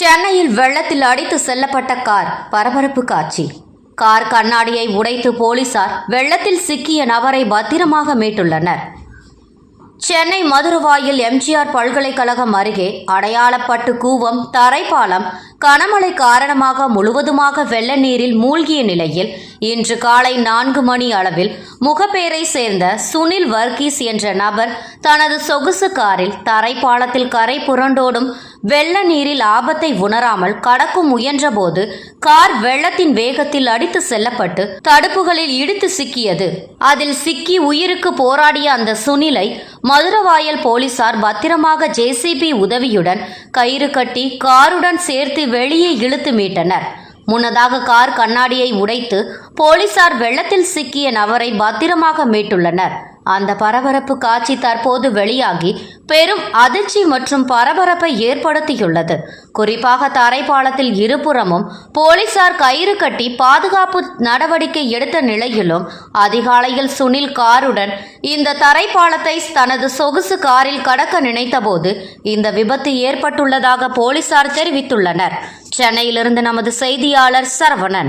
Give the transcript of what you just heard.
சென்னையில் வெள்ளத்தில் அடித்து செல்லப்பட்ட கார் பரபரப்பு காட்சி. கார் கண்ணாடியை உடைத்து போலீசார் வெள்ளத்தில் சிக்கிய நபரை பத்திரமாக மீட்டுள்ளனர். சென்னை மதுரவாயில் எம்ஜிஆர் பல்கலைக்கழகம் அருகே அடையாளப்பட்டு கூவம் தரைப்பாலம் கனமழை காரணமாக முழுவதுமாக வெள்ள நீரில் மூழ்கிய நிலையில் இன்று காலை நான்கு மணி அளவில் முகப்பேரை சேர்ந்த சுனில் வர்கீஸ் என்ற நபர் தனது சொகுசு காரில் தரைப்பாலத்தில் கரை புரண்டோடும் வெள்ள நீரில் ஆபத்தை உணராமல் கடக்க முயன்றபோது கார் வெள்ளத்தின் வேகத்தில் அடித்து செல்லப்பட்டு தடுப்புகளில் இடித்து சிக்கியது. அதில் சிக்கி உயிருக்கு போராடிய அந்த சுனிலை மதுரவாயல் போலீசார் பத்திரமாக ஜேசிபி உதவியுடன் கயிறு கட்டி காருடன் சேர்த்து வெளியே இழுத்து மீட்டனர். முன்னதாக கார் கண்ணாடியை உடைத்து போலீசார் வெள்ளத்தில் சிக்கிய நபரை பத்திரமாக மீட்டுள்ளனர். அந்த பரபரப்பு காட்சி தற்போது வெளியாகி பெரும் அதிர்ச்சி மற்றும் பரபரப்பை ஏற்படுத்தியுள்ளது. குறிப்பாக தரைப்பாலத்தில் இருபுறமும் போலீசார் கயிறு கட்டி பாதுகாப்பு நடவடிக்கை எடுத்த நிலையிலும் அதிகாலையில் சுனில் காருடன் இந்த தரைப்பாலத்தை தனது சொகுசு காரில் கடக்க நினைத்தபோது இந்த விபத்து ஏற்பட்டுள்ளதாக போலீசார் தெரிவித்துள்ளனர். சென்னையிலிருந்து நமது செய்தியாளர் சரவணன்.